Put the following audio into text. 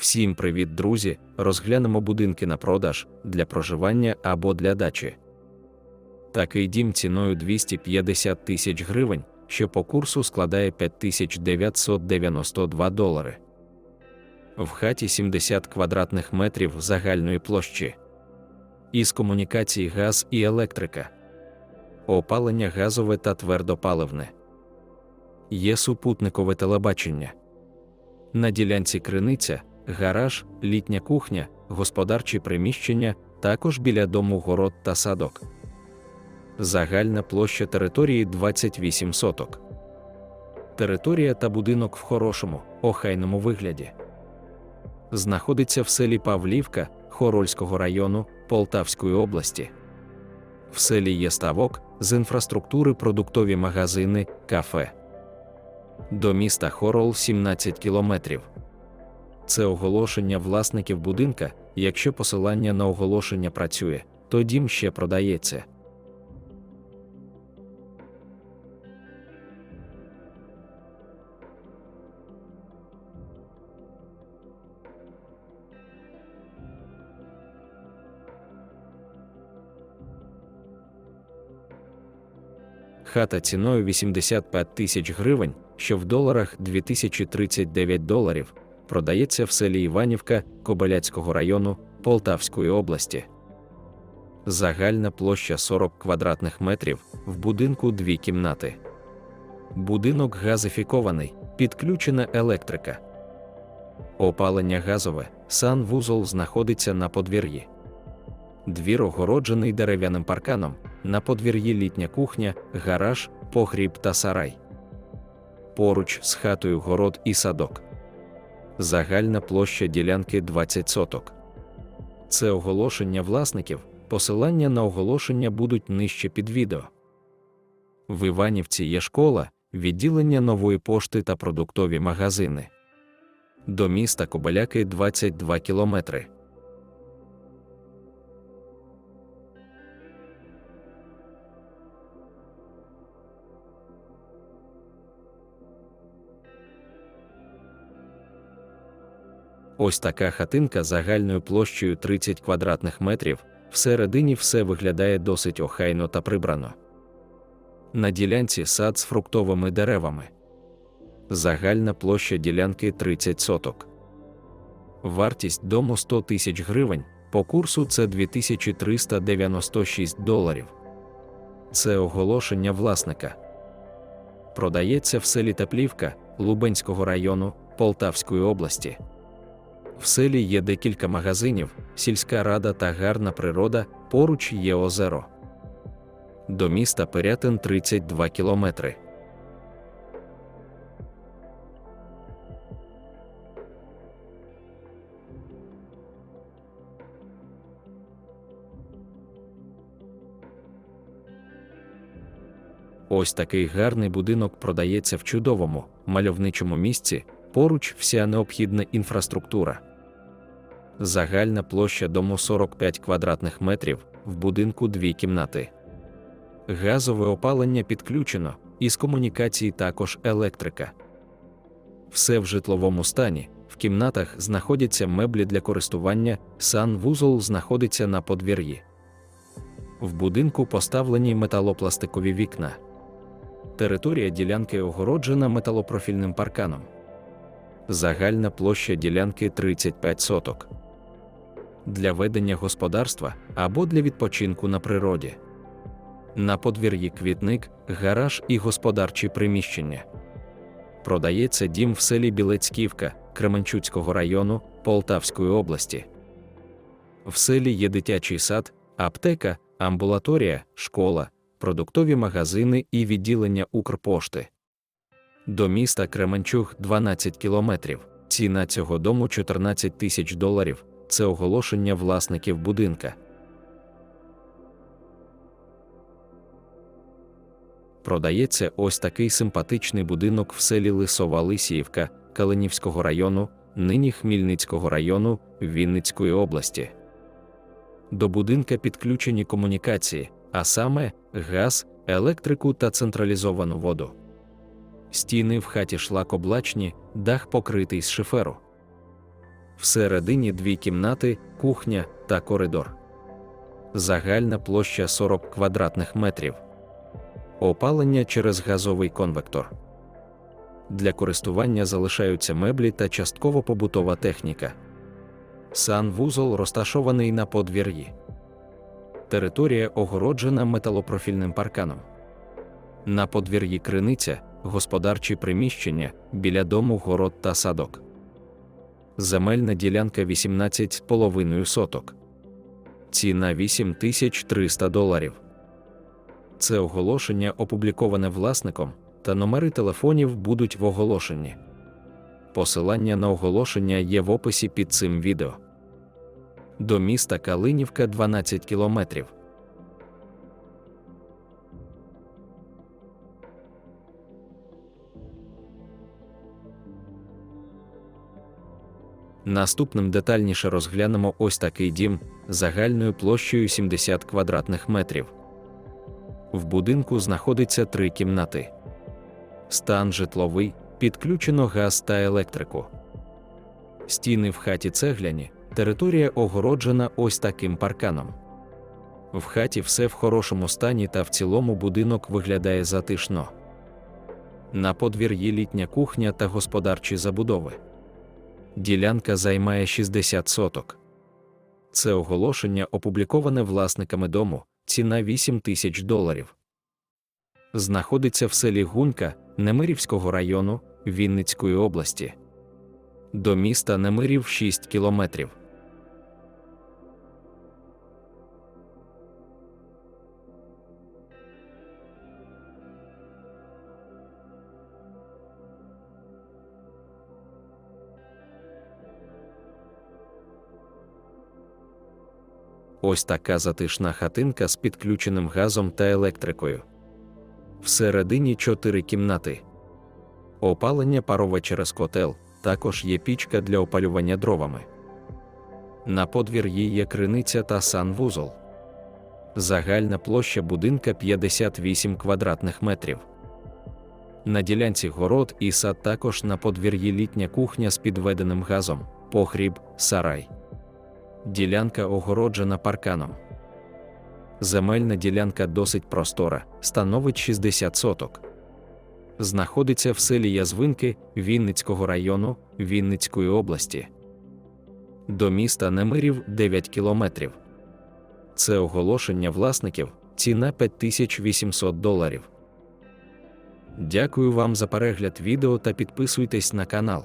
Всім привіт, друзі! Розглянемо будинки на продаж для проживання або для дачі. Такий дім ціною 250 тисяч гривень, що по курсу складає 5992 долари. В хаті 70 квадратних метрів загальної площі. Із комунікацій газ і електрика. Опалення газове та твердопаливне. Є супутникове телебачення. На ділянці криниця, гараж, літня кухня, господарчі приміщення, також біля дому город та садок. Загальна площа території 28 соток. Територія та будинок в хорошому, охайному вигляді. Знаходиться в селі Павлівка Хорольського району Полтавської області. В селі є ставок з інфраструктури продуктові магазини, кафе. До міста Хорол 17 кілометрів. Це оголошення власників будинка. Якщо посилання на оголошення працює, то дім ще продається. Хата ціною 85 тисяч гривень, що в доларах 2039 доларів, продається в селі Іванівка Кобиляцького району Полтавської області. Загальна площа 40 квадратних метрів, в будинку дві кімнати. Будинок газифікований, підключена електрика. Опалення газове, санвузол знаходиться на подвір'ї. Двір огороджений дерев'яним парканом, на подвір'ї літня кухня, гараж, погріб та сарай. Поруч з хатою город і садок. Загальна площа ділянки 20 соток. Це оголошення власників. Посилання на оголошення будуть нижче під відео. В Іванівці є школа, відділення нової пошти та продуктові магазини. До міста Кобиляки 22 кілометри. Ось така хатинка загальною площею 30 квадратних метрів, всередині все виглядає досить охайно та прибрано. На ділянці сад з фруктовими деревами. Загальна площа ділянки 30 соток. Вартість дому 100 тисяч гривень, по курсу це 2396 доларів. Це оголошення власника. Продається в селі Теплівка Лубенського району Полтавської області. В селі є декілька магазинів, сільська рада та гарна природа, поруч є озеро. До міста Пирятин 32 кілометри. Ось такий гарний будинок продається в чудовому, мальовничому місці, поруч вся необхідна інфраструктура. Загальна площа дому 45 квадратних метрів, в будинку дві кімнати. Газове опалення підключено, із комунікації також електрика. Все в житловому стані, в кімнатах знаходяться меблі для користування, санвузол знаходиться на подвір'ї. В будинку поставлені металопластикові вікна. Територія ділянки огороджена металопрофільним парканом. Загальна площа ділянки 35 соток. Для ведення господарства або для відпочинку на природі. На подвір'ї квітник, гараж і господарчі приміщення. Продається дім в селі Білецьківка Кременчуцького району Полтавської області. В селі є дитячий сад, аптека, амбулаторія, школа, продуктові магазини і відділення Укрпошти. До міста Кременчуг 12 кілометрів. Ціна цього дому 14 тисяч доларів. Це оголошення власників будинка. Продається ось такий симпатичний будинок в селі Лисова Лисіївка Калинівського району, нині Хмільницького району Вінницької області. До будинка підключені комунікації, а саме газ, електрику та централізовану воду. Стіни в хаті шлакоблачні, дах покритий з шиферу. Всередині дві кімнати, кухня та коридор. Загальна площа 40 квадратних метрів. Опалення через газовий конвектор. Для користування залишаються меблі та частково побутова техніка. Санвузол розташований на подвір'ї. Територія огороджена металопрофільним парканом. На подвір'ї криниця, господарчі приміщення, біля дому город та садок. Земельна ділянка 18,5 соток. Ціна 8300 доларів. Це оголошення опубліковане власником, та номери телефонів будуть в оголошенні. Посилання на оголошення є в описі під цим відео. До міста Калинівка 12 кілометрів. Наступним детальніше розглянемо ось такий дім загальною площею 70 квадратних метрів. В будинку знаходиться три кімнати. Стан житловий, підключено газ та електрику. Стіни в хаті цегляні, територія огороджена ось таким парканом. В хаті все в хорошому стані та в цілому будинок виглядає затишно. На подвір'ї літня кухня та господарчі забудови. Ділянка займає 60 соток. Це оголошення опубліковане власниками дому, ціна 8 тисяч доларів. Знаходиться в селі Гунька Немирівського району Вінницької області. До міста Немирів 6 кілометрів. Ось така затишна хатинка з підключеним газом та електрикою. Всередині чотири кімнати. Опалення парове через котел, також є пічка для опалювання дровами. На подвір'ї є криниця та санвузол. Загальна площа будинка 58 квадратних метрів. На ділянці город і сад також на подвір'ї літня кухня з підведеним газом, погріб, сарай. Ділянка огороджена парканом. Земельна ділянка досить простора, становить 60 соток. Знаходиться в селі Язвинки Вінницького району Вінницької області. До міста Немирів 9 кілометрів. Це оголошення власників, ціна 5800 доларів. Дякую вам за перегляд відео та підписуйтесь на канал.